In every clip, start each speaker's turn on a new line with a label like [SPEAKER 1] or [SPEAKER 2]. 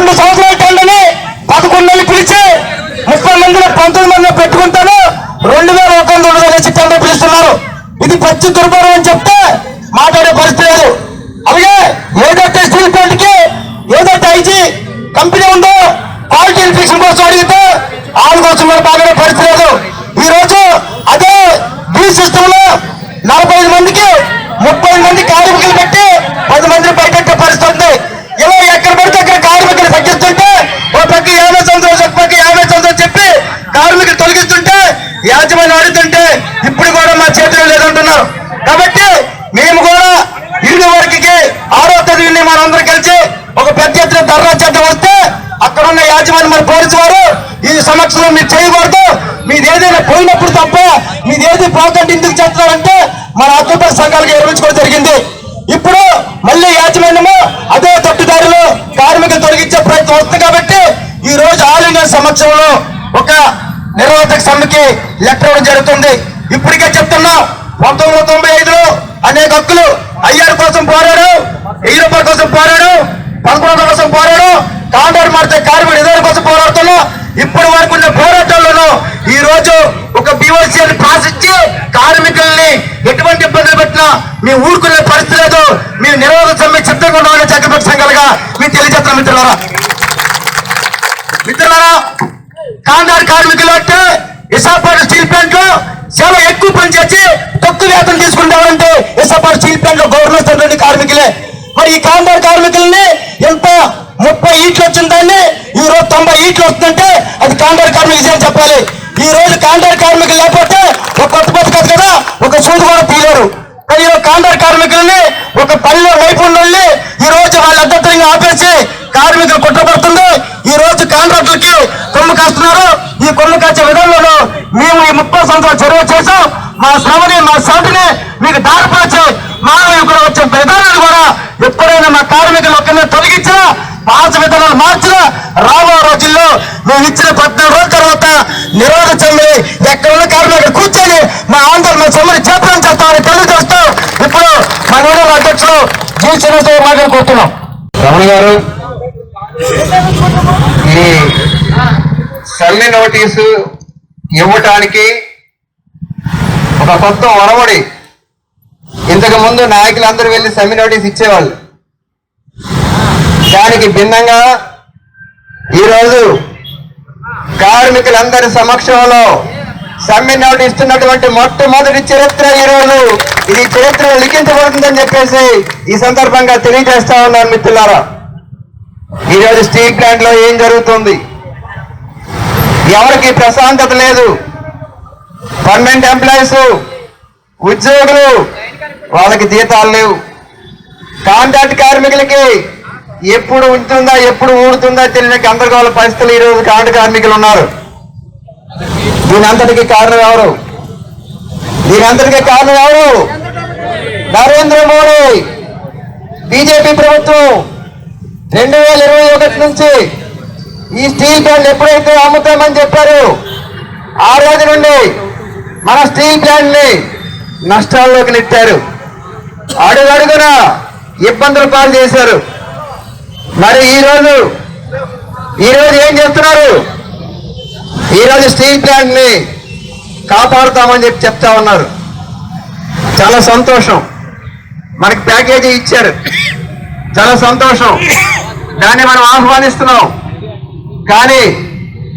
[SPEAKER 1] రెండు సంవత్సరాల టెండర్ని పదకొండు నెలలు పిలిచి ముప్పై మందిలో పంతొమ్మిది మందిలో పెట్టుకుంటాను రెండు వేల ఒక వందల రెండు వేల టెండర్ పిలుస్తున్నారు ఇది పచ్చి దుర్భరం అని చెప్తే మాట్లాడే పరిస్థితి లేదు అలాగే ఏదైతే స్టీల్ ప్లాంట్కి ఏదైతే ఐజీ కంపెనీ ఉందో క్వాలిటీ ఇన్ఫెక్షన్ కోసం అడిగితే వాళ్ళ కోసం కూడా బాగానే పరిస్థితి లేదు ఈ రోజు అదే బీ సిస్టమ్లో నలభై ఐదు మందికి ముప్పై మంది కార్మికులు పెట్టి పది మందిని బయటెట్టే పరిస్థితి ఉంది ఇలా ఎక్కడ పడితే అక్కడ కార్మికులు తగ్గిస్తుంటే ఓ పక్క యాభై సంవత్సరాలు ఒక పక్క యాభై సంవత్సరాలు చెప్పి కార్మికులు తొలగిస్తుంటే యాజమాన్యం అడుగుతుంటే ఇప్పుడు కూడా మా చేతిలో లేదంటున్నారు కాబట్టి మేము కూడా ఇరుగు వరకు ఆరో తేదీని మనందరం కలిసి ఒక పెద్ద ఎత్తున ధర్నా చేద్దాం వస్తే అక్కడ ఉన్న యాజమాన్యం మన పోలీసు వారు ఈ సమక్షంలో మీరు చేయకూడదు మీది ఏదైనా పోయినప్పుడు తప్ప మీది ఏది పోకండి ఎందుకు చేస్తున్నారంటే మన అద్భుత సంఘాలకు నిర్మించుకోవడం జరిగింది. ఇప్పుడు మళ్ళీ యాజమాన్యము అదే తట్టుదారులు కార్మికులు తొలగించే ప్రయత్నం వస్తుంది కాబట్టి ఈ రోజు ఆల్ ఇండియా సమక్షంలో ఒక నిర్వాహక సమ్మెకి లెటర్ ఇవ్వడం జరుగుతుంది. ఇప్పటికే చెప్తున్నా పంతొమ్మిది వందల తొంభై ఐదులో అనేక హక్కులు అయ్యారు కోసం పోరాడు వెయ్యి రూపాయల కోసం పోరాడు పదకొండు కోసం పోరాడు కాంట్రాక్ట్ మారితే కార్మికుడు ఇద్దరి కోసం పోరాడుతున్నా. ఇప్పటి వరకు ఉన్న పోరాటాల్లోనూ ఈ రోజు ఒక బీఓసీ అని పాస్ ఇచ్చి కార్మికుల్ని ఎటువంటి ఇబ్బందులు పెట్టినా మీ ఊరుకునే పరిస్థితి లేదు. మీ నిరోధక సమ్మె సిద్ధంగా ఉన్నామని చక్రపతి సంఘాలుగా మీకు తెలియజేస్తాం మిత్రులారా. మిత్రులారా కాంట్రాక్ట్ కార్మికులు అంటే విశాఖపట్నం స్టీల్ ప్లాంట్లో చాలా ఎక్కువ పని చేసి తక్కువ వేతనం తీసుకుంటామంటే విశాఖపట్నం స్టీల్ ప్లాంట్లో గవర్నమెంట్ కార్మికులే. మరి ఈ కాంట్రాక్ట్ కార్మికుల్ని ఎంత ముప్పై ఈట్లు వచ్చిన దాన్ని ఈ రోజు తొంభై ఈట్లు వస్తుందంటే అది కాంట్రాక్ట్ కార్మికులు అని చెప్పాలి. ఈ రోజు కాంట్రాక్ట్ కార్మికులు లేకపోతే ఒక కొత్త బతుకదు కదా ఒక సూది కూడా తీయరు కానీ కాంట్రాక్ట్ కార్మికుల్ని ఒక పనిలో నైపుణ్యుల్ని ఈ రోజు వాళ్ళ అద్దెంగా ఆపేసి కార్మికులు కుట్రపడుతుంది. ఈ రోజు కాంట్రాక్టులకి కొమ్ము కాస్తున్నారు. ఈ కొమ్ము కాచే విధానంలో మేము ఈ ముప్పై సంవత్సరాలు చెరువు చేసాం మా శ్రమని మా సాటిని మీకు దారిపరిచి మా ఇక్కడ వచ్చే విధానాలు కూడా ఎప్పుడైనా మా కార్మికులు ఒక్కనే తొలగించినా పాత విధానాలు మార్చినా రాబో రోజుల్లో మేము ఇచ్చిన పద్నాలుగు రోజుల తర్వాత నిరోధ సమ్మె ఎక్కడ ఉన్న కార్మికులు కూర్చొని మా ఆందోళన మా సమ్మెని చేపడం చేస్తామని తెలియజేస్తూ ఇప్పుడు మన నిరోధ అధ్యక్షులు జీ. చిన్నతో మాట్లాడుకుంటున్నాం
[SPEAKER 2] రమణ గారు ఈ సమ్మె నోటీసు ఇవ్వటానికి ఒక కొత్త ఒరవడి ఇంతకు ముందు నాయకులందరూ వెళ్ళి సమ్మె నోటీస్ ఇచ్చేవాళ్ళు. దానికి భిన్నంగా ఈరోజు కార్మికులందరి సమక్షంలో సమ్మె నోటీస్ ఇస్తున్నటువంటి మొట్టమొదటి చరిత్ర ఈరోజు. ఇది చరిత్ర లిఖించబడుతుందని చెప్పేసి ఈ సందర్భంగా తెలియజేస్తా ఉన్నాను మిత్రులారా. ఈరోజు స్టీల్ ప్లాంట్లో ఏం జరుగుతుంది? ఎవరికి ప్రశాంతత లేదు? పర్మనెంట్ ఎంప్లాయీస్ ఉద్యోగులు వాళ్ళకి జీతాలు లేవు. కాంట్రాక్ట్ కార్మికులకి ఎప్పుడు ఉంటుందా ఎప్పుడు ఊడుతుందా తెలియని గందరగోళ పరిస్థితులు ఈ రోజు కాంట్రాక్ట్ కార్మికులు ఉన్నారు. దీని అంతటికి కారణం ఎవరు? దీని అంతటికి కారణం ఎవరు? నరేంద్ర మోడీ. బీజేపీ ప్రభుత్వం రెండు వేల ఇరవై ఒకటి నుంచి ఈ స్టీల్ ప్లాంట్ ఎప్పుడైతే అమ్ముతామని చెప్పారు ఆ రోజు నుండి మన స్టీల్ ప్లాంట్ని నష్టాల్లోకి నెట్టారు. అడుగడుగున ఇబ్బందులు పాలు చేశారు. మరి ఈ రోజు ఈ రోజు ఏం చేస్తున్నారు? ఈరోజు స్టీల్ ప్లాంట్ని కాపాడుతామని చెప్పి చెప్తా ఉన్నారు. చాలా సంతోషం. మనకి ప్యాకేజీ ఇచ్చారు. చాలా సంతోషం. దాన్ని మనం ఆహ్వానిస్తున్నాం. కానీ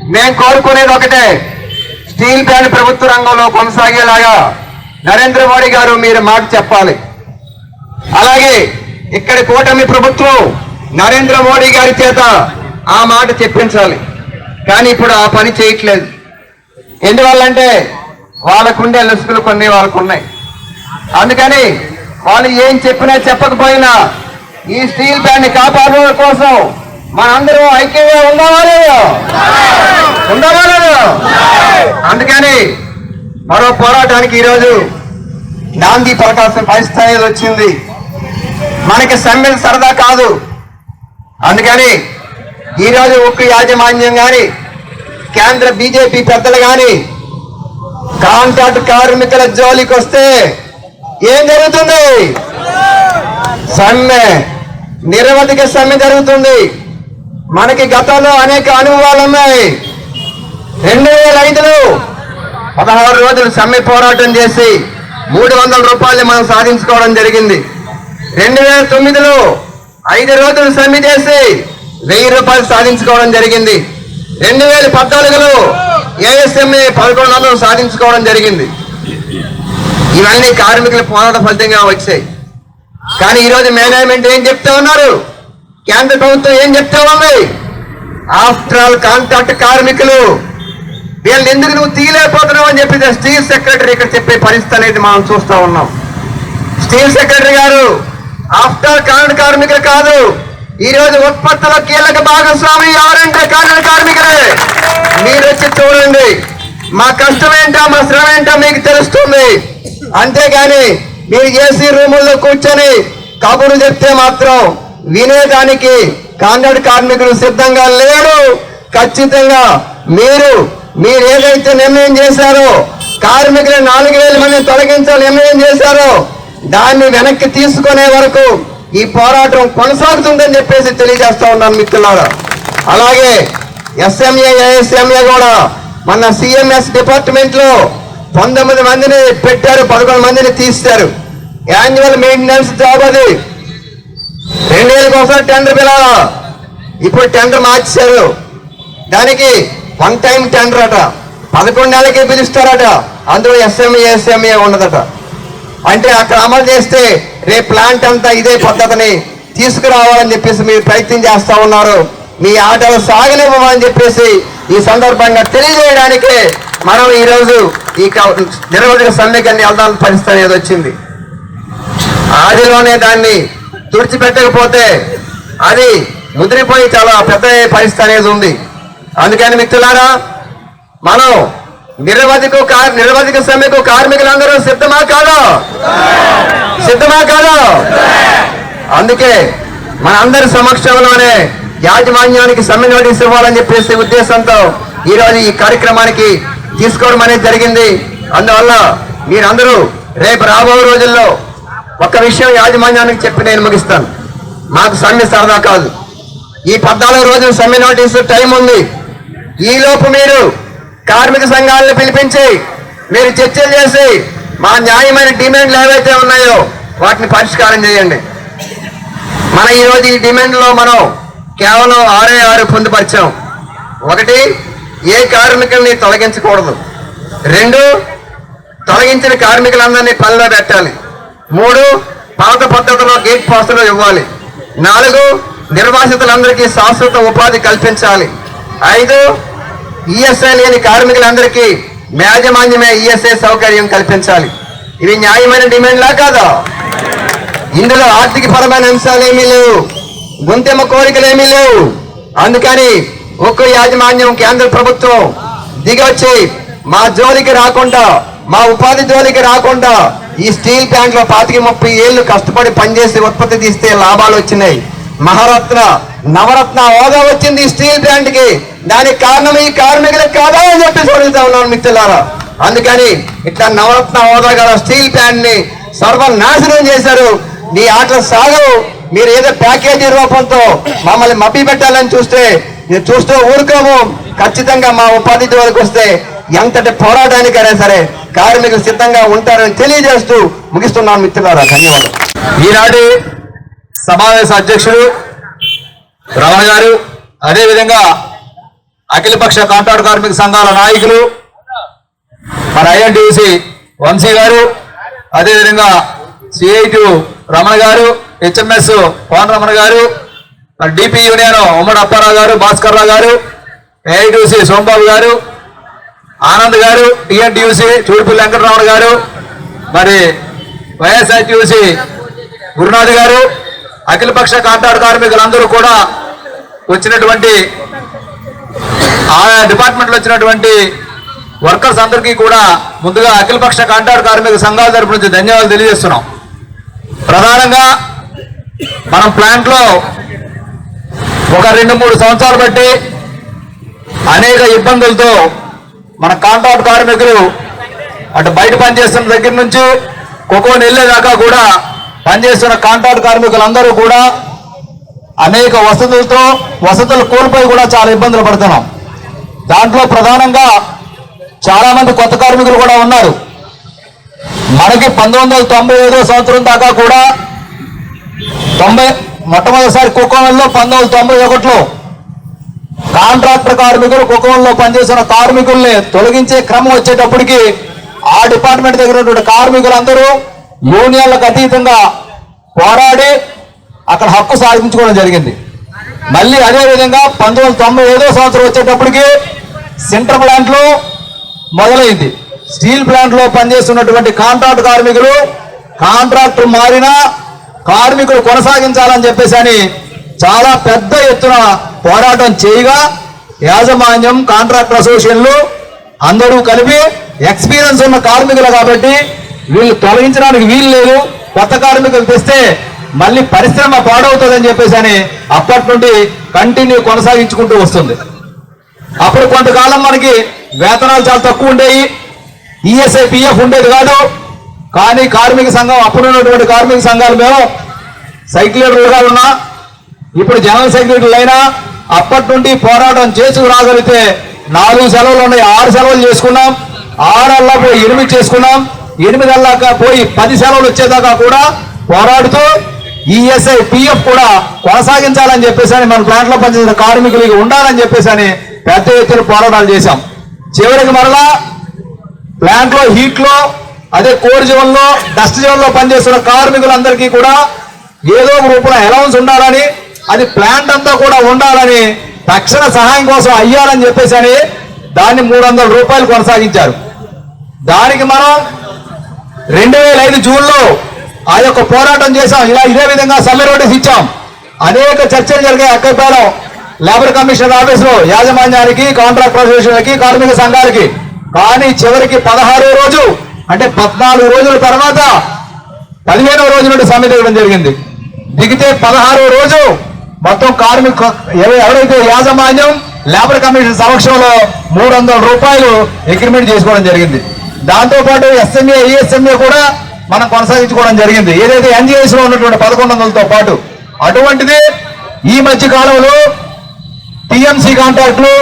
[SPEAKER 2] మేము కోరుకునేది ఒకటే స్టీల్ ప్లాంట్ ప్రభుత్వ రంగంలో కొనసాగేలాగా నరేంద్ర మోడీ గారు మీరు మాట చెప్పాలి. అలాగే ఇక్కడ కూటమి ప్రభుత్వం నరేంద్ర మోడీ గారి చేత ఆ మాట చెప్పించాలి. కానీ ఇప్పుడు ఆ పని చేయట్లేదు. ఎందువల్లంటే వాళ్ళకుండే లసుకులు కొన్ని వాళ్ళకు ఉన్నాయి అందుకని వాళ్ళు ఏం చెప్పినా చెప్పకపోయినా ఈ స్టీల్ ప్లాంట్ కాపాడడం కోసం మనందరం ఐక్యంగా ఉందామా లేదా? ఉందామా లేదా? అందుకని మరో పోరాటానికి ఈరోజు నాంది పలకాల్సిన పరిస్థితి అనేది వచ్చింది. మనకి సమ్మెలు సరదా కాదు. అందుకని ఈరోజు ఉక్కు యాజమాన్యం కానీ కేంద్ర బీజేపీ పెద్దలు కానీ కాంట్రాక్ట్ కార్మికుల జోలికి వస్తే ఏం జరుగుతుంది? సమ్మె నిరవధిక సమ్మె జరుగుతుంది. మనకి గతంలో అనేక అనుభవాలు ఉన్నాయి రెండు వేల ఐదులో పదహారు రోజులు సమ్మె పోరాటం చేసి మూడు వందల రూపాయలు మనం సాధించుకోవడం జరిగింది. రెండు వేల తొమ్మిదిలో ఐదు రోజులు సమ్మె చేసి వెయ్యి రూపాయలు సాధించుకోవడం జరిగింది. రెండు వేల పద్నాలుగులో ఏఎస్ఎంఏ పదకొండు వందలు సాధించుకోవడం జరిగింది. ఇవన్నీ కార్మికుల పోరాట ఫలితంగా వచ్చాయి. కానీ ఈరోజు మేనేజ్మెంట్ ఏం చెప్తా ఉన్నారు? కేంద్ర ప్రభుత్వం ఏం చెప్తా ఉంది? ఆఫ్టర్ ఆల్ కాంట్రాక్ట్ కార్మికులు వీళ్ళని ఎందుకు నువ్వు తీయలేకపోతున్నావు అని చెప్పి స్టీల్ సెక్రటరీ ఇక్కడ చెప్పే పరిస్థితి అనేది మనం చూస్తా ఉన్నాం. స్టీల్ సెక్రటరీ గారు ఆఫ్టర్ కాంట్రాక్ట్ కార్మికులు కాదు ఈ రోజు ఉత్పత్తుల కీలక భాగస్వామి ఎవరంటే కాంట్రాక్ట్ కార్మికులే మీరు వచ్చి చూడండి. మా కష్టం ఏంటో మా శ్రమ ఏంటో మీకు తెలుస్తుంది. అంతేగాని మీరు ఏసీ రూముల్లో కూర్చొని కబుర్లు చెప్తే మాత్రం వినేదానికి కాంట్రాక్ట్ కార్మికులు సిద్ధంగా లేరు ఖచ్చితంగా మీరు మీరు ఏదైతే నిర్ణయం చేశారో కార్మికులు నాలుగు వేల మంది తొలగించాలని నిర్ణయం చేశారో దాన్ని వెనక్కి తీసుకునే వరకు ఈ పోరాటం కొనసాగుతుందని చెప్పేసి తెలియజేస్తా ఉన్నాను మిత్రులారా. అలాగే ఎస్ఎంఏ ఏఎస్ఎంఏ కూడా మన సిఎంఎస్ డిపార్ట్మెంట్లో పంతొమ్మిది మందిని పెట్టారు పదకొండు మందిని తీస్తారు యాన్యువల్ మెయింటెనెన్స్ జాబ్ అది. రెండు వేలకు ఒకసారి టెండర్ పిలవాలా ఇప్పుడు టెండర్ మార్చేశారు. దానికి వన్ టైం టెండర్ అట. పదకొండు నెలలకి పిలుస్తారట. అందులో ఎస్ఎంఏ ఎస్ఎంఏ ఉండదట అంటే అక్కడ అమలు చేస్తే రేపు ప్లాంట్ అంతా ఇదే పద్ధతిని తీసుకురావాలని చెప్పేసి మీరు ప్రయత్నం చేస్తూ ఉన్నారు. మీ ఆటలు సాగనివ్వమని చెప్పేసి ఈ సందర్భంగా తెలియజేయడానికే మనం ఈరోజు ఈ క- సమ్మెకాన్ని వెళ్దాం పరిస్థితి అనేది వచ్చింది. ఆదిలోనే దాన్ని తుడిచిపెట్టకపోతే అది ముదిరిపోయి చాలా పెద్ద పరిస్థితి అనేది ఉంది. అందుకని మిత్రులారా మనం నిరవధిక కార్ నిరవధిక సమ్మెకు కార్మికులందరూ సిద్ధమా కాదా? సిద్ధమా కాదా? అందుకే మనందరి సమక్షంలోనే యాజమాన్యానికి సమ్మె నోటీస్ ఇవ్వాలని చెప్పేసి ఉద్దేశంతో ఈరోజు ఈ కార్యక్రమానికి తీసుకోవడం అనేది జరిగింది. అందువల్ల మీరందరూ రేపు రాబో రోజుల్లో ఒక విషయం యాజమాన్యానికి చెప్పి నేను ముగిస్తాను. మాకు సమ్మె సరదా కాదు. ఈ పద్నాలుగు రోజులు సమ్మె నోటీసు టైం ఉంది. ఈలోపు మీరు కార్మిక సంఘాలను పిలిపించి మీరు చర్చలు చేసి మా న్యాయమైన డిమాండ్లు ఏవైతే ఉన్నాయో వాటిని పరిష్కారం చేయండి. మన ఈరోజు ఈ డిమాండ్లో మనం కేవలం ఆరే ఆరు పొందుపరిచాం. ఒకటి ఏ కార్మికుల్ని తొలగించకూడదు. రెండు తొలగించిన కార్మికులందరినీ పనిలో పెట్టాలి. మూడు పాత పద్ధతిలో గేట్ పాసులు ఇవ్వాలి. నాలుగు నిర్వాసితులందరికీ శాశ్వత ఉపాధి కల్పించాలి. ఐదు ఈఎస్ఐ లేని కార్మికులందరికీ యాజమాన్యమే ఈఎస్ఐ సౌకర్యం కల్పించాలి. ఇవి న్యాయమైన డిమాండ్లా కాదా? ఇందులో ఆర్థిక పరమైన అంశాలు ఏమీ లేవు. గుంతెమ్మ కోరికలు ఏమీ లేవు. అందుకని ఒక్క యాజమాన్యం కేంద్ర ప్రభుత్వం దిగొచ్చి మా జోలికి రాకుండా మా ఉపాధి జోలికి రాకుండా ఈ స్టీల్ ప్లాంట్లో పాతికి ముప్పై ఏళ్ళు కష్టపడి పనిచేసి ఉత్పత్తి తీస్తే లాభాలు వచ్చినాయి. మహారత్న నవరత్న హోదా వచ్చింది ఈ స్టీల్ ప్లాంట్కి. దానికి కారణం ఈ కార్మికులకు కాదా అని చెప్పి అడుగుతా ఉన్నాను మిత్రులారా. అందుకని ఇట్లా నవరత్న హోదా గల స్టీల్ ప్లాంట్ని సర్వనాశనం చేశారు. నీ ఆటలు సాగవు. మీరు ఏదో ప్యాకేజీ రూపంతో మమ్మల్ని మబ్బి పెట్టాలని చూస్తే మీరు చూస్తూ ఊరుకోము. ఖచ్చితంగా మా ఉపాధి వరకు వస్తే ఎంతటి పోరాటానికైనా సరే కార్మికులు సిద్ధంగా ఉంటారని తెలియజేస్తూ ముగిస్తున్నాను మిత్రులారా. ధన్యవాదాలు.
[SPEAKER 3] ఈనాటి సమావేశ అధ్యక్షుడు రమణ గారు అదేవిధంగా అఖిలపక్ష కాంట్రాక్ట్ కార్మిక సంఘాల నాయకులు మన ఐఎన్టీసీ వంశీ గారు అదేవిధంగా సిఐటి రమణ గారు హెచ్ఎంఎస్ పవన్ రమణ గారు డిపి యూనియన్ ఉమ్మడి అప్పారావు గారు భాస్కర్ రావు గారు ఏఐటిసి సోంబాబు గారు ఆనంద్ గారు టిఎన్టీయూసీ చూడిపల్లి వెంకటరమణ గారు మరి వైఎస్ఆర్టీయూసీ గురునాథ్ గారు అఖిలపక్ష కాంట్రాక్ట్ కార్మికులందరూ కూడా వచ్చినటువంటి ఆయా డిపార్ట్మెంట్లో వచ్చినటువంటి వర్కర్స్ అందరికీ కూడా ముందుగా అఖిలపక్ష కాంట్రాక్ట్ కార్మిక సంఘాల తరపు నుంచి ధన్యవాదాలు తెలియజేస్తున్నాం. ప్రధానంగా మనం ప్లాంట్లో ఒక రెండు మూడు సంవత్సరాలు బట్టి అనేక ఇబ్బందులతో మన కాంట్రాక్ట్ కార్మికులు అటు బయట పనిచేస్తున్న దగ్గర నుంచి కొకోని వెళ్ళేదాకా కూడా పనిచేస్తున్న కాంట్రాక్ట్ కార్మికులందరూ కూడా అనేక వసతులతో వసతులు కోల్పోయి కూడా చాలా ఇబ్బందులు పడుతున్నాం. దాంట్లో ప్రధానంగా చాలామంది కొత్త కార్మికులు కూడా ఉన్నారు. మనకి పంతొమ్మిది వందల తొంభై సంవత్సరం దాకా కూడా తొంభై మొట్టమొదటిసారి కుక్కవల్లో పంతొమ్మిది వందల తొంభై ఒకటిలో కాంట్రాక్టర్ కార్మికులు కుటుంబంలో పనిచేసిన కార్మికుల్ని తొలగించే క్రమం వచ్చేటప్పటికి ఆ డిపార్ట్మెంట్ దగ్గర ఉన్నటువంటి కార్మికులందరూ యూనియన్లకు అతీతంగా పోరాడి అక్కడ హక్కు సాధించుకోవడం జరిగింది. మళ్ళీ అదేవిధంగా పంతొమ్మిది వందల తొంభై ఐదో సంవత్సరం వచ్చేటప్పటికి సెంటర్ ప్లాంట్లు మొదలైంది. స్టీల్ ప్లాంట్లో పనిచేస్తున్నటువంటి కాంట్రాక్ట్ కార్మికులు కాంట్రాక్టర్ మారినా కార్మికులు కొనసాగించాలని చెప్పేసి అని చాలా పెద్ద ఎత్తున పోరాటం చేయగా యాజమాన్యం కాంట్రాక్టర్ అసోసియేషన్లు అందరూ కలిపి ఎక్స్పీరియన్స్ ఉన్న కార్మికులు కాబట్టి వీళ్ళు తొలగించడానికి వీలు లేదు. కొత్త కార్మికులు తెస్తే మళ్ళీ పరిశ్రమ పాడవుతుందని చెప్పేసి అని అప్పటి నుండి కంటిన్యూ కొనసాగించుకుంటూ వస్తుంది. అప్పుడు కొంతకాలం మనకి వేతనాలు చాలా తక్కువ ఉండేవి. ఈఎస్ఐ పిఎఫ్ ఉండేది కాదు. కానీ కార్మిక సంఘం అప్పుడు ఉన్నటువంటి కార్మిక సంఘాలు మేము సైక్లేటర్లుగా ఉన్నా ఇప్పుడు జనరల్ సెక్రటరీలు అయినా అప్పటి నుండి పోరాటం చేసుకు రాగలిగితే నాలుగు సెలవులు ఉన్నాయి. ఆరు సెలవులు చేసుకున్నాం. ఆరల్లా పోయి ఎనిమిది చేసుకున్నాం. ఎనిమిది పోయి పది సెలవులు వచ్చేదాకా కూడా పోరాడుతూ ఈఎస్ఐ పిఎఫ్ కూడా కొనసాగించాలని చెప్పేసి అని మన ప్లాంట్లో పనిచేసిన కార్మికులకి ఉండాలని చెప్పేసి అని పెద్ద ఎత్తున పోరాటాలు చేశాం. చివరికి మరలా ప్లాంట్లో హీట్లో అదే కోర్ జోన్ డస్ట్ జోన్లో పనిచేస్తున్న కార్మికులందరికీ కూడా ఏదో ఒక రూపంలో అలౌన్స్ ఉండాలని అది ప్లాంట్ అంతా కూడా ఉండాలని తక్షణ సహాయం కోసం అయ్యాలని చెప్పేసి అని దాన్ని మూడు వందల రూపాయలు కొనసాగించారు. దానికి మనం రెండు వేల ఐదు జూన్లో ఆ యొక్క పోరాటం చేశాం. ఇలా ఇదే విధంగా సమ్మె నోటీస్ ఇచ్చాం. అనేక చర్చలు జరిగాయి అక్కడిపాలెం లేబర్ కమిషనర్ ఆఫీస్లో యాజమాన్యానికి కాంట్రాక్ట్ అసోసియేషన్లకి కార్మిక సంఘాలకి. కానీ చివరికి పదహారో రోజు అంటే పద్నాలుగు రోజుల తర్వాత పదిహేనవ రోజు నుండి సమ్మె దిగడం జరిగింది. దిగితే పదహారో రోజు మొత్తం కార్మిక ఎవరైతే యాజమాన్యం లేబర్ కమిషన్ సమక్షంలో మూడు వందల రూపాయలు అగ్రిమెంట్ చేసుకోవడం జరిగింది. దాంతోపాటు ఎస్ఎంఏ ఈఎస్ఎంఏ కూడా మనం కొనసాగించుకోవడం జరిగింది. ఏదైతే ఎన్జిఎస్లో ఉన్నటువంటి పదకొండు వందలతో పాటు అటువంటిది ఈ మధ్య కాలంలో టిఎంసీ కాంట్రాక్టులు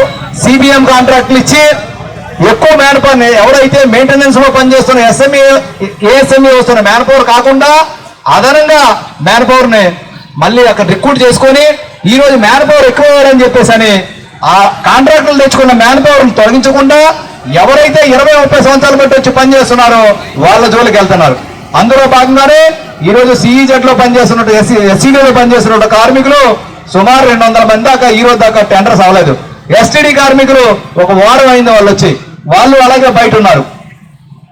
[SPEAKER 3] సిబిఎం కాంట్రాక్టులు ఇచ్చి ఎక్కువ మ్యాన్ ఎవరైతే మెయింటెనెన్స్లో పనిచేస్తున్న ఎస్ఎంఏ ఏఎస్ఎంఏ వస్తున్న మ్యాన్ పవర్ కాకుండా అదనంగా మ్యాన్ పవర్ని మళ్ళీ అక్కడ రిక్రూట్ చేసుకొని ఈ రోజు మ్యాన్ పవర్ ఎక్కువ అని చెప్పేసి అని ఆ కాంట్రాక్టులు తెచ్చుకున్న మ్యాన్ పవర్ తొలగించకుండా ఎవరైతే ఇరవై ముప్పై సంవత్సరాలు బట్టి వచ్చి పనిచేస్తున్నారో వాళ్ళ జోలికి వెళ్తున్నారు. అందులో భాగంగానే ఈ రోజు సిఈజెడ్లో పనిచేస్తున్నట్టు ఎస్సీ ఎస్సీడీలో పనిచేస్తున్న కార్మికులు సుమారు రెండు వందల మంది దాకా ఈ రోజు దాకా టెండర్స్ అవ్వలేదు. ఎస్టీడీ కార్మికులు ఒక వారం అయింది వాళ్ళు వచ్చి. వాళ్ళు అలాగే బయట ఉన్నారు.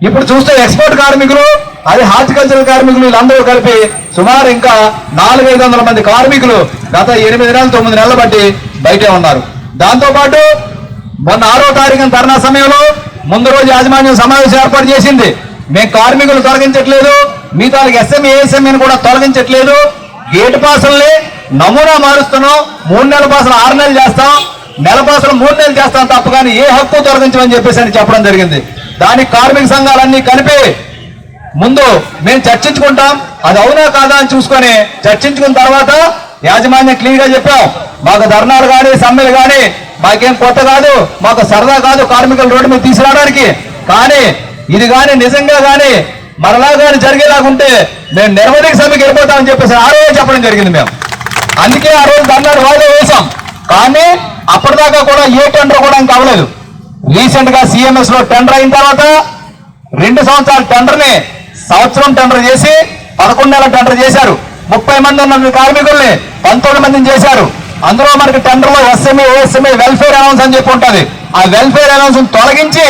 [SPEAKER 3] ఇప్పుడు చూస్తే ఎక్స్పోర్ట్ కార్మికులు అది హార్టికల్చర్ కార్మికులు వీళ్ళందరూ కలిపి సుమారు ఇంకా నాలుగైదు వందల మంది కార్మికులు గత ఎనిమిది నెలలు తొమ్మిది నెలలు బట్టి బయటే ఉన్నారు. దాంతో పాటు మొన్న ఆరో తారీఖున ధర్నా సమయంలో ముందు రోజు యాజమాన్యం సమావేశం ఏర్పాటు చేసింది. మేము కార్మికులు తొలగించట్లేదు మిగతా ఎస్ఎంఈ ఏఎస్ఎంఈని కూడా తొలగించట్లేదు. గేట్ పాసుల్ని నమూనా మారుస్తున్నాం మూడు నెలల పాసులు ఆరు నెలలు చేస్తాం నెల పాసులు మూడు నెలలు చేస్తాం తప్ప కానీ ఏ హక్కు తొలగించమని చెప్పేసి అని చెప్పడం జరిగింది. దానికి కార్మిక సంఘాలన్నీ కలిపి ముందు మేము చర్చించుకుంటాం. అది అవునా కాదా అని చూసుకొని చర్చించుకున్న తర్వాత యాజమాన్యం క్లియర్గా చెప్పాం. మాకు ధర్నాలు కానీ సమ్మెలు కానీ మాకేం కొత్త కాదు మాకు సరదా కాదు కార్మికుల రోడ్డు మీద తీసుకురావడానికి. కానీ ఇది కానీ నిజంగా కానీ మరలా కానీ జరిగేలాగుంటే మేము నిర్వధిక సభకి వెళ్ళిపోతామని చెప్పేసి ఆ రోజు చెప్పడం జరిగింది మేము. అందుకే ఆ రోజు ధర్నాలు వాయిదా వేశాం. కానీ అప్పటిదాకా కూడా ఏ టెండర్ కూడా ఇంకా అవ్వలేదు. రీసెంట్గా సిఎంఎస్లో టెండర్ అయిన తర్వాత రెండు సంవత్సరాల టెండర్ని సంవత్సరం టెండర్ చేసి పదకొండు నెలల టెండర్ చేశారు. ముప్పై మంది ఉన్న కార్మికుల్ని పంతొమ్మిది మందిని చేశారు. అందులో మనకి టెండర్లో ఎస్ఎంఏ వెల్ఫేర్ అనౌన్స్ అని చెప్పి ఉంటుంది. ఆ వెల్ఫేర్ అనౌన్స్ తొలగించి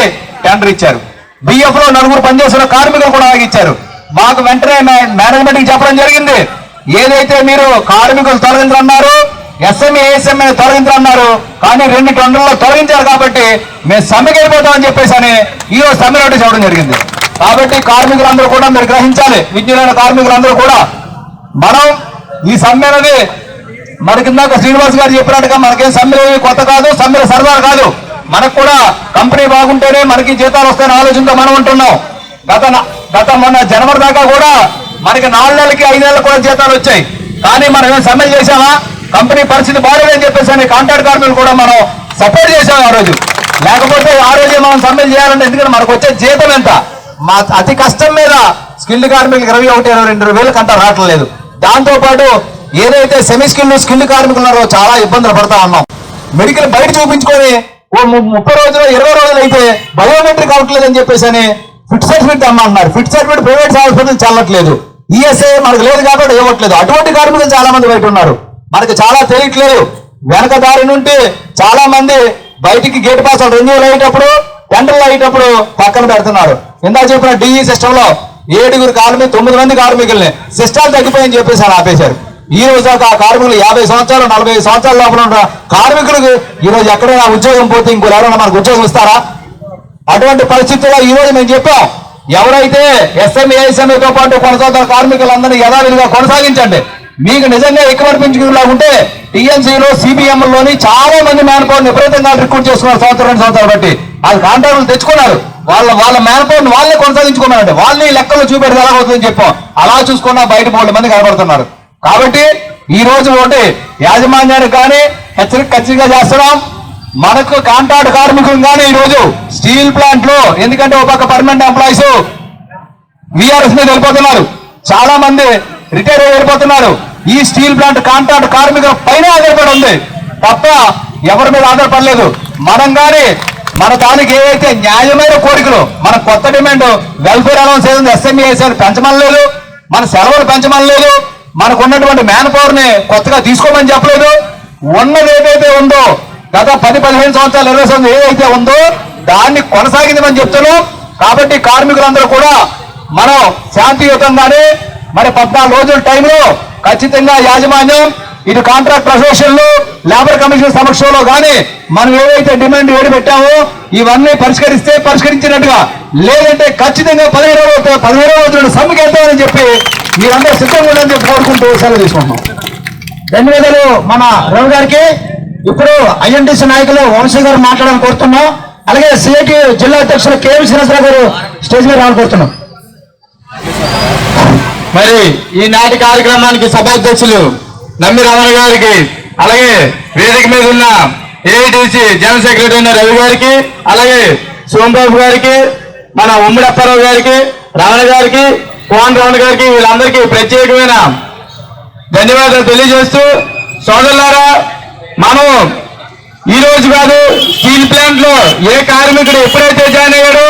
[SPEAKER 3] టెండర్ ఇచ్చారు. బిఎఫ్లో నలుగురు పనిచేస్తున్న కార్మికులు కూడా ఆగిచ్చారు ఇచ్చారు. మాకు వెంటనే మేనేజ్మెంట్కి చెప్పడం జరిగింది. ఏదైతే మీరు కార్మికులు తొలగించన్నారు ఎస్ఎంఏ ఏఎస్ఎంఏ తొలగించన్నారు కానీ రెండు టెండర్లో తొలగించారు కాబట్టి మేము సమ్మెకి వెళ్ళిపోతామని చెప్పేసి అని ఈ రోజు సమ్మె నోటీస్ ఇవ్వడం జరిగింది. కాబట్టి కార్మికులందరూ కూడా మీరు గ్రహించాలి. విద్యులైన కార్మికులందరూ కూడా మనం ఈ సమ్మె అనేది మనకి ఇందాక శ్రీనివాస్ గారు చెప్పినట్టుగా మనకేం సమ్మె కొత్త కాదు సమ్మె సరదా కాదు. మనకు కూడా కంపెనీ బాగుంటేనే మనకి జీతాలు వస్తాయని ఆలోచనతో మనం ఉంటున్నాం. గత గత మొన్న జనవరి దాకా కూడా మనకి నాలుగు నెలలకి ఐదు నెలలకు కూడా జీతాలు వచ్చాయి. కానీ మనం ఏం సమ్మె చేశామా? కంపెనీ పరిస్థితి బాగాలేదని చెప్పేసి అని కాంట్రాక్ట్ కార్మికులు కూడా మనం సపోర్ట్ చేశాం ఆ రోజు. లేకపోతే ఆ రోజే మనం సమ్మె చేయాలంటే ఎందుకంటే మనకు వచ్చే జీతం ఎంత? మా అతి కష్టం మీద స్కిల్డ్ కార్మికులకు ఇరవై ఒకటి ఇరవై రెండు వేలు కంట రావట్లేదు. దాంతోపాటు ఏదైతే సెమీ స్కిల్ స్కిల్డ్ కార్మికులు ఉన్నారో చాలా ఇబ్బందులు పడతా ఉన్నాం. మెడికల్ బయట చూపించుకొని ఓ ము- ముప్పై రోజులు ఇరవై రోజులు అయితే బయోమెట్రిక్ అవ్వట్లేదు అని చెప్పేసి అని ఫిట్ సర్టిఫికేట్ అమ్మంటున్నారు ఫిట్ సర్టిఫికేట్ ప్రైవేట్ హాస్పిటల్ చల్లట్లేదు. ఈఎస్ఐ మనకు లేదు కాబట్టి ఇవ్వట్లేదు. అటువంటి కార్మికులు చాలా మంది బయట ఉన్నారు. మనకు చాలా తెలియట్లేదు. వెనక దారి నుండి చాలా మంది బయటికి గేట్ పాస్ రెన్యూల్ అయ్యేటప్పుడు టెండర్లు అయ్యేటప్పుడు పక్కన పెడుతున్నారు. ఇందా చెప్పిన డిఈ సిస్టమ్లో ఏడుగురు కార్మికులు తొమ్మిది మంది కార్మికుల్ని సిస్టాలు తగ్గిపోయని చెప్పేసి అని ఆపేశారు. ఈ రోజు ఆ కార్మికులు యాభై సంవత్సరాలు నలభై సంవత్సరాల లోపల ఉన్న కార్మికులకు ఈ రోజు ఎక్కడైనా ఉద్యోగం పోతే ఇంకో ఎవరైనా మనకు ఉద్యోగం ఇస్తారా? అటువంటి పరిస్థితుల్లో ఈ రోజు మేము చెప్పాం ఎవరైతే ఎస్ఎంఏఎస్ఎంఏతో పాటు కొనసాగుతున్న కార్మికులందరినీ యథావిధిగా కొనసాగించండి. మీకు నిజంగా ఎక్కువ ఉంటే టీఎన్సీలో సిబిఎంలోని చాలా మంది మ్యాన్ పవర్ విపరీతంగా రిక్రూట్ చేసుకున్నారు సంవత్సరం రెండు సంవత్సరాలు బట్టి. వాళ్ళు కాంట్రాక్టులు తెచ్చుకున్నారు. వాళ్ళ వాళ్ళ మ్యాన్ పవర్ వాళ్ళే కొనసాగించుకున్నారంటే వాళ్ళని లెక్కలు చూపెడితే ఎలాగవుతుందని చెప్పాం. అలా చూసుకున్నా బయట మూడు మంది కనబడుతున్నారు. కాబట్టి ఈ రోజు ఒకటి యాజమాన్యానికి కానీ హెచ్చరిక ఖచ్చితంగా చేస్తున్నాం. మనకు కాంట్రాక్ట్ కార్మికులు కానీ ఈ రోజు స్టీల్ ప్లాంట్లో ఎందుకంటే ఒక పక్క పర్మనెంట్ ఎంప్లాయీస్ విఆర్ఎస్ మీద వెళ్ళిపోతున్నారు. చాలా మంది రిటైర్ వెళ్ళిపోతున్నారు. ఈ స్టీల్ ప్లాంట్ కాంట్రాక్ట్ కార్మికుల పైన ఆధారపడి ఉంది. తప్ప ఎవరి మీద ఆధారపడలేదు. మనం కానీ మన దానికి ఏవైతే న్యాయమైన కోరికలు మన కొత్త డిమాండ్ వెల్ఫేర్ అలవన్స్ ఏదైనా ఎస్ఎంఈ పెంచమని లేదు మన సెలవులు పెంచమని లేదు మనకున్నటువంటి మ్యాన్ పవర్ని కొత్తగా తీసుకోమని చెప్పలేదు. ఉన్నది ఏదైతే ఉందో గత పది పదిహేను సంవత్సరాలు ఇరవై సంవత్సరాలు ఏదైతే ఉందో దాన్ని కొనసాగించమని చెప్తున్నాం. కాబట్టి కార్మికులందరూ కూడా మనం శాంతియుతంగానే మరి పద్నాలుగు రోజుల టైంలో ఖచ్చితంగా యాజమాన్యం ఇటు కాంట్రాక్ట్ అసోసియేషన్లు లేబర్ కమిషన్ సమక్షంలో కానీ మనం ఏవైతే డిమాండ్ ఏడు పెట్టామో ఇవన్నీ పరిష్కరిస్తే పరిష్కరించినట్టుగా లేదంటే ఖచ్చితంగా పదిహేను రోజులు పదిహేను రోజులు సమ్మెకి వెళ్తామని చెప్పి మీరందరూ సిద్ధంగా చెప్పి కోరుకుంటూ సెలవు తీసుకుంటున్నాం.
[SPEAKER 4] ధన్యవాదాలు మన రవి గారికి. ఇప్పుడు ఐఎన్టీసీ నాయకులు వంశీ గారు మాట్లాడాలని కోరుతున్నాం. అలాగే సిఐటి జిల్లా అధ్యక్షులు కేవీ శ్రీనివాసరావు గారు స్టేజ్ మీద రావాలని కోరుతున్నాం.
[SPEAKER 3] మరి ఈనాటి కార్యక్రమానికి సభాధ్యక్షులు నమ్మి రమణ గారికి అలాగే వేదిక మీద ఉన్న ఏఐటీసీ జనరల్ సెక్రటరీ ఉన్న రవి గారికి అలాగే సోమబాబు గారికి మన ఉమ్మడి అప్పారావు గారికి రమణ గారికి కోన రమణ గారికి వీళ్ళందరికీ ప్రత్యేకమైన ధన్యవాదాలు తెలియజేస్తూ సోదరులారా మనం ఈ రోజు కాదు స్టీల్ ప్లాంట్లో ఏ కార్మికుడు ఎప్పుడైతే జాయిన్ అయ్యాడో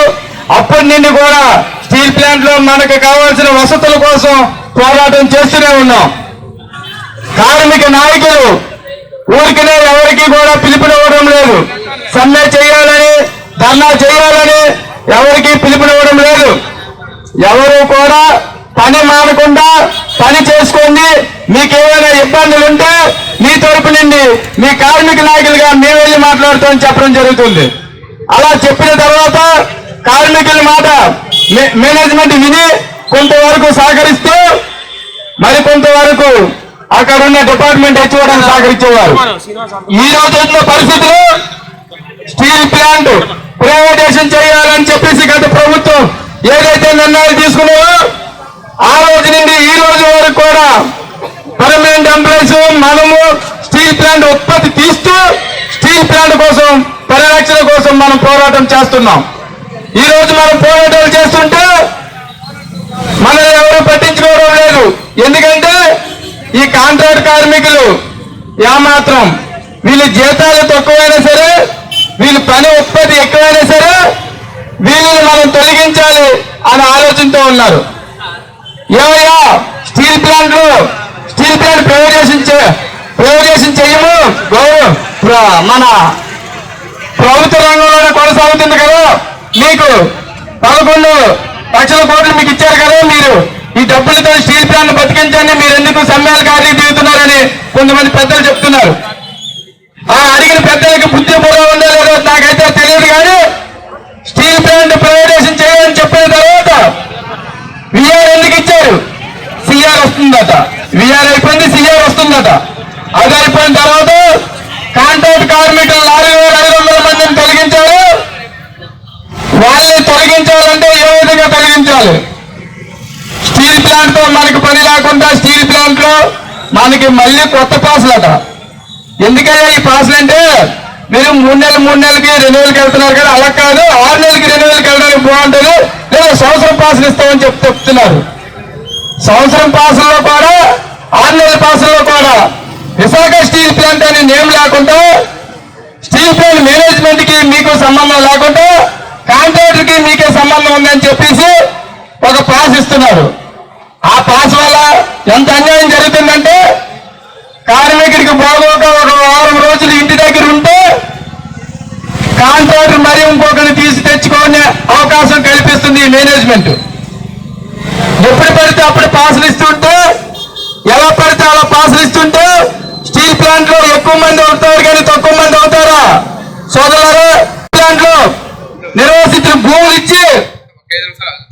[SPEAKER 3] అప్పటి నుండి కూడా స్టీల్ ప్లాంట్లో మనకు కావాల్సిన వసతుల కోసం పోరాటం చేస్తూనే ఉన్నాం. కార్మిక నాయకులు ఊరికనే ఎవరికి కూడా పిలుపునివ్వడం లేదు. సమ్మె చేయాలని
[SPEAKER 4] ధర్నా చేయాలని ఎవరికి పిలుపునివ్వడం లేదు. ఎవరు కూడా పని మానకుండా పని చేసుకోండి. మీకు ఏమైనా ఇబ్బందులు ఉంటే మీ తరపు నుండి మీ కార్మిక నాయకులుగా మేము వెళ్ళి మాట్లాడుతామని చెప్పడం జరుగుతుంది. అలా చెప్పిన తర్వాత కార్మికుల మాట మేనేజ్మెంట్ విని కొంతవరకు సహకరిస్తూ మరి కొంతవరకు అక్కడ ఉన్న డిపార్ట్మెంట్ హెచ్ఓడానికి సహకరించేవారు. ఈ రోజు ఉన్న పరిస్థితులు స్టీల్ ప్లాంట్ ప్రైవేటైజేషన్ చేయాలని చెప్పేసి గత ప్రభుత్వం ఏదైతే నిర్ణయాలు తీసుకున్నారో ఆ రోజు నుండి ఈ రోజు వరకు కూడా పర్మనెంట్ ఎంప్లాయీస్ మనము స్టీల్ ప్లాంట్ ఉత్పత్తి తీస్తూ స్టీల్ ప్లాంట్ కోసం పరిరక్షణ కోసం మనం పోరాటం చేస్తున్నాం. ఈ రోజు మనం పోరాటాలు చేస్తుంటే మనల్ని ఎవరు పట్టించుకోవడం లేదు. ఎందుకంటే ఈ కాంట్రాక్ట్ కార్మికులు ఏమాత్రం వీళ్ళ జీతాలు తక్కువైనా సరే వీళ్ళ పని ఉత్పత్తి ఎక్కువైనా సరే వీళ్ళని మనం తొలగించాలి అనే ఆలోచనతో ఉన్నారు. ఏమయ్యా స్టీల్ ప్లాంట్లు స్టీల్ ప్లాంట్ ప్రైవేటైజేషన్ చే- ప్రైవేటైజేషన్ చేయము మన ప్రభుత్వ రంగంలోనే కొనసాగుతుంది కదా. మీకు పదకొండు లక్షల కోట్లు మీకు ఇచ్చారు కదా మీరు. ఈ డబ్బులతో స్టీల్ ప్లాంట్ బతికించండి మీరు ఎందుకు సమ్మెలు కార్యం దిగుతున్నారని కొంతమంది పెద్దలు చెప్తున్నారు. ఆ అడిగిన పెద్దలకి బుద్ధి పూర్వం ఉందో లేదో నాకైతే తెలియదు కానీ స్టీల్ ప్లాంట్ ప్రైవేటైజేషన్ చేయాలని చెప్పిన తర్వాత విఆర్ ఎందుకు ఇచ్చారు? సిఆర్ వస్తుందట. విఆర్ అయిపోయింది సిఆర్ వస్తుందట. అది అయిపోయిన తర్వాత కాంట్రాక్ట్ కార్మికులు నాలుగు వేల ఐదు వందల మందిని తొలగించారు వాళ్ళని తొలగించాలంటే ఏ విధంగా తొలగించాలి? స్టీల్ ప్లాంట్ మనకి పని లేకుండా స్టీల్ ప్లాంట్లో మనకి మళ్ళీ కొత్త పాసులట ఎందుకయ్యా ఈ పాసులు అంటే మీరు మూడు నెలలు మూడు నెలలకి రెన్యువల్కి వెళ్తున్నారు కదా అలా కాదు. ఆరు నెలలకి రెన్యువల్కి వెళ్ళడానికి బాగుంటుంది. లేదా సంవత్సరం పాసులు ఇస్తామని చెప్ చెప్తున్నారు. సంవత్సరం పాసుల్లో కూడా ఆరు నెలల పాసుల్లో కూడా విశాఖ స్టీల్ ప్లాంట్ అనే నేమ్ లేకుండా స్టీల్ ప్లాంట్ మేనేజ్మెంట్కి మీకు సంబంధం లేకుండా కాంట్రాక్టర్కి మీకే సంబంధం ఉందని చెప్పేసి ఒక పాస్ ఇస్తున్నారు. ఆ పాస్ వల్ల ఎంత అన్యాయం జరుగుతుందంటే కార్మికుడికి బాగోక ఒక వారం రోజులు ఇంటి దగ్గర ఉంటే కాంట్రాక్టర్ మరి ఇంకొకరిని తీసి తెచ్చుకునే అవకాశం కల్పిస్తుంది ఈ మేనేజ్మెంట్. ఎప్పుడు పడితే అప్పుడు పాసులు ఇస్తుంటే ఎలా పడితే అలా పాసులు ఇస్తుంటే స్టీల్ ప్లాంట్లో ఎక్కువ మంది అవుతారు కానీ తక్కువ మంది అవుతారా? సోదరులారా ప్లాంట్లో నిర్వాసితులు భూములు ఇచ్చి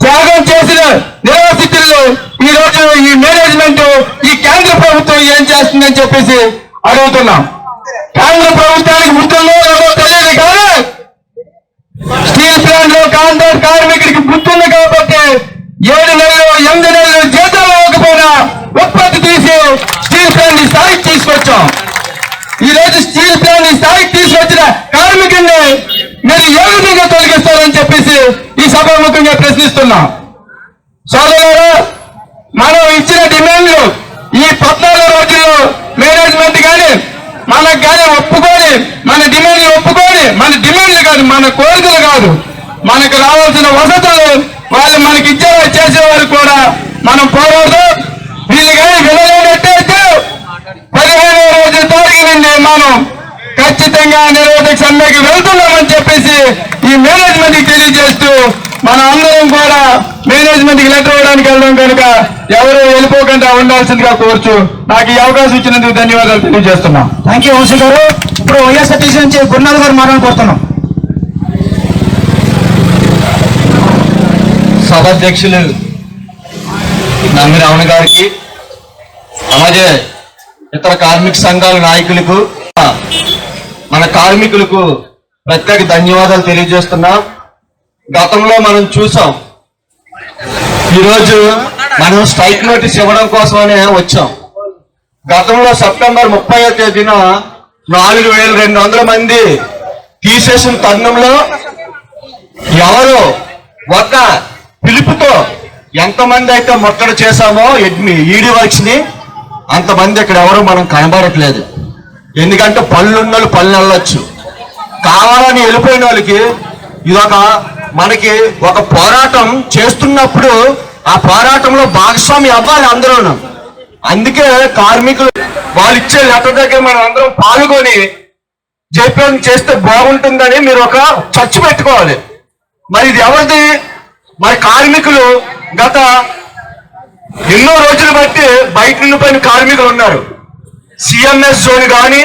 [SPEAKER 4] త్యాగం చేసిన నిర్వాసితులు ఈ రోజు ఈ మేనేజ్మెంట్ ఈ కేంద్ర ప్రభుత్వం ఏం చేస్తుందని చెప్పేసి అడుగుతున్నాం. కేంద్ర ప్రభుత్వానికి గుర్తుందో లేదో తెలియదు కానీ స్టీల్ ప్లాంట్లో కాంట్రాక్ట్ కార్మికుడికి గుర్తుంది కాబట్టి ఏడు నెలలు ఎనిమిది నెలలు జీతం ఇవ్వకపోయినా ఉత్పత్తి తీసి స్టీల్ ప్లాంట్ స్థాయికి తీసుకొచ్చాం. ఈ రోజు స్టీల్ ప్లాంట్ స్థాయికి తీసుకొచ్చిన కార్మికుడిని మీరు ఏ విధంగా తొలగిస్తారని చెప్పేసి ఈ సభాముఖంగా ప్రశ్నిస్తున్నాం. సోదరులు మనం ఇచ్చిన డిమాండ్లు ఈ పద్నాలుగు రోజుల్లో మేనేజ్మెంట్ కానీ మనకు కానీ ఒప్పుకొని మన డిమాండ్లు ఒప్పుకొని మన డిమాండ్లు కాదు మన కోరికలు కాదు. మనకు రావాల్సిన వసతులు వాళ్ళు మనకి ఇచ్చే చేసేవారు కూడా మనం పోరాడు వీళ్ళు కానీ వినలేనట్టయితే పదిహేను రోజుల తారీఖు నుండి మనం ఖచ్చితంగా నిరోధక సమ్మెకి వెళ్తున్నామని చెప్పేసి ఈ మేనేజ్మెంట్కి తెలియజేస్తూ మన అందరం కూడా మేనేజ్మెంట్కి లెటర్ ఇవ్వడానికి వెళ్ళడం కనుక ఎవరు వెళ్ళిపోకుండా ఉండాల్సిందిగా కోరుచు. నాకు ఈ అవకాశం ఇచ్చినందుకు ధన్యవాదాలు తెలియజేస్తున్నాం.
[SPEAKER 5] థ్యాంక్ యూ వంశీ గారు. ఇప్పుడు వైఎస్ఆర్టీసీ నుంచి గురునాథ్ గారు మాట్లాడుకుంటున్నాం
[SPEAKER 6] సభాధ్యక్షులు నంది రావణ గారికి అలాగే ఇతర కార్మిక సంఘాల నాయకులకు మన కార్మికులకు ప్రత్యేక ధన్యవాదాలు తెలియజేస్తున్నాం. గతంలో మనం చూసాం. ఈరోజు మనం స్ట్రైక్ నోటీస్ ఇవ్వడం కోసమనే వచ్చాం. గతంలో సెప్టెంబర్ ముప్పై తేదీన నాలుగు వేల రెండు వందల మంది తీసేసిన తరుణంలో ఎవరు ఒక పిలుపుతో ఎంతమంది అయితే ముట్టడి చేశామో ఎడ్మి ఈడి వర్క్స్ని అంతమంది ఇక్కడ ఎవరు మనం కనబడట్లేదు. ఎందుకంటే పళ్ళున్నోళ్ళు పళ్ళు వెళ్ళొచ్చు కావాలని వెళ్ళిపోయిన వాళ్ళకి ఇదొక మనకి ఒక పోరాటం చేస్తున్నప్పుడు ఆ పోరాటంలో భాగస్వామి అవ్వాలి అందరూను. అందుకే కార్మికులు వాళ్ళు ఇచ్చే లెటర్ దగ్గర మనం అందరం పాల్గొని చెప్పి చేస్తే బాగుంటుందని మీరు ఒక చర్చ పెట్టుకోవాలి. మరి ఇది ఎవరిది? మరి కార్మికులు గత ఎన్నో రోజులు బట్టి బయట నిండిపోయిన కార్మికులు ఉన్నారు. సిఎంఎస్ జోన్ కానీ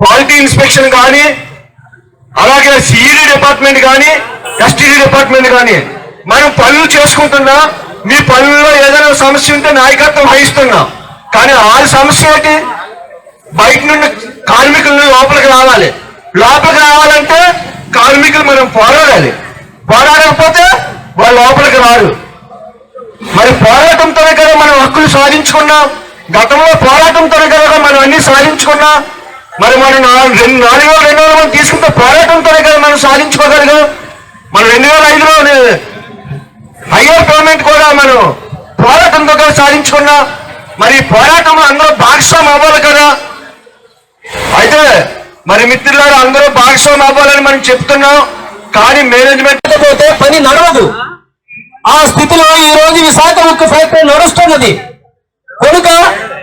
[SPEAKER 6] క్వాలిటీ ఇన్స్పెక్షన్ కానీ అలాగే సిఈడి డిపార్ట్మెంట్ కానీ ఎస్టీడీ డిపార్ట్మెంట్ కానీ మనం పనులు చేసుకుంటున్నా మీ పనుల్లో ఏదైనా సమస్య ఉంటే నాయకత్వం వహిస్తున్నాం. కానీ ఆ సమస్య ఏంటి? బయట నుండి కార్మికులు లోపలికి రావాలి. లోపలికి రావాలంటే కార్మికులు మనం పోరాడాలి. పోరాడకపోతే వాళ్ళు లోపలికి రారు. మరి పోరాటంతోనే కదా మనం హక్కులు సాధించుకున్నాం. గతంలో పోరాటంతోనే కదా మనం అన్ని సాధించుకున్నాం. మరి మనం నా- రెండు నాలుగు వేల రెండు వేల మంది తీసుకుంటే పోరాటంతోనే కదా మనం సాధించుకోగలిగా. మనం రెండు వేల ఐదులో హయ్యర్ పేమెంట్ కూడా మనం పోరాటంతో కదా సాధించుకున్నా. మరి పోరాటంలో అందరూ భాగస్వామి అవ్వాలి కదా. అయితే మరి మిత్రులారా అందరూ భాగస్వామి అవ్వాలని మనం చెప్తున్నాం. కానీ మేనేజ్మెంట్
[SPEAKER 7] పోతే పని నడవదు. ఆ స్థితిలో ఈ రోజు విశాఖ ముఖ్య ఫ్యాక్టరీ నడుస్తున్నది. కనుక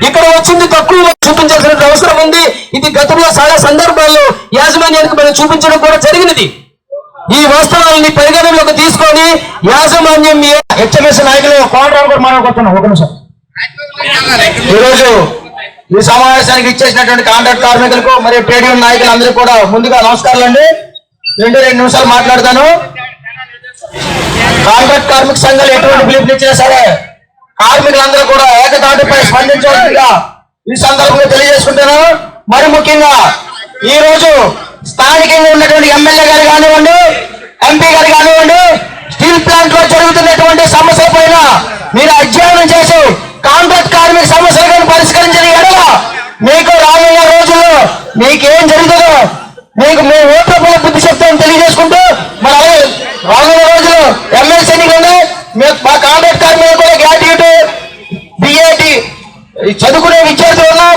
[SPEAKER 7] ఇక్కడ వచ్చింది తక్కువ చూపించాల్సిన అవసరం ఉంది. ఇది గతంలో చాలా సందర్భాల్లో యాజమాన్యానికి మనం చూపించడం కూడా జరిగినది. ఈ వాస్తవాలని పరిగణనలోకి తీసుకొని యాజమాన్యం హెచ్ఎంఎస్ నాయకులు కోనరావు మాట్లాడుకుంటున్నాం ఒక నిమిషం.
[SPEAKER 1] ఈరోజు ఈ సమావేశానికి ఇచ్చేసినటువంటి కాంట్రాక్ట్ కార్మికులకు మరియు ట్రేడ్ యూనియన్ నాయకులందరూ కూడా ముందుగా నమస్కారాలు అండి. రెండు రెండు నిమిషాలు మాట్లాడతాను. కాంట్రాక్ట్ కార్మిక సంఘాలు ఎటువంటి పిలుపునిచ్చినా సరే. కార్మికులందరూ కూడా ఏకతాటిపై స్పందించవలసిందిగా ఈ సందర్భంగా తెలియజేసుకుంటాను మరి ముఖ్యంగా ఈ రోజు స్థానికంగా ఉన్నటువంటి ఎమ్మెల్యే గారు కానివ్వండి ఎంపీ గారు కానివ్వండి స్టీల్ ప్లాంట్లో జరుగుతున్నటువంటి సమస్యల పైన మీరు అధ్యయనం చేసి కాంట్రాక్ట్ కార్మిక సమస్యలను పరిష్కరించిన ఎడల మీకు రాబోయే రోజుల్లో మీకేం జరుగుతుందో మీకు మీ ఓట్ల బుద్ధి చెప్తామని తెలియజేసుకుంటూ మరి రాబోయే రోజులు ఎమ్మెల్సీ ఎన్నికలు ఉన్నాయి మీ- మా కాంట్రాక్ట్ కార్మికులు కూడా గ్రాట్యుటీ బిఏటి చదువుకునే విద్యార్థులు ఉన్నాం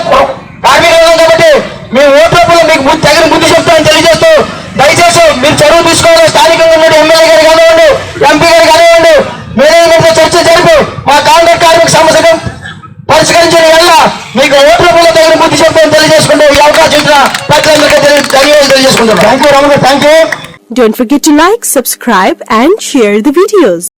[SPEAKER 1] కార్మికులు ఉన్నాం కాబట్టి మీ ఓట్ల పైన మీకు బుద్ధి తగిన బుద్ధి చెప్తామని తెలియజేస్తూ దయచేసి మీరు చదువు తీసుకోవాలి. స్థానికంగా ఉన్న ఎమ్మెల్యే గారు కానివ్వండి ఎంపీ గారు కానివ్వండి మేనేజ్మెంట్ చర్చ జరిపి మా కాంట్రాక్ట్ కార్మిక సమస్యను పరిష్కరించిన వల్ల మీకు ఓట్ల పైన తగిన బుద్ధి చెప్తామని తెలియజేసుకుంటూ ఈ అవకాశం ఇచ్చిన ప్రజలందరికీ తెలియ- ధన్యవాదాలు తెలియజేసుకుంటున్నాం. Thank you Ramana thank you
[SPEAKER 8] Don't forget to like, subscribe and share the videos.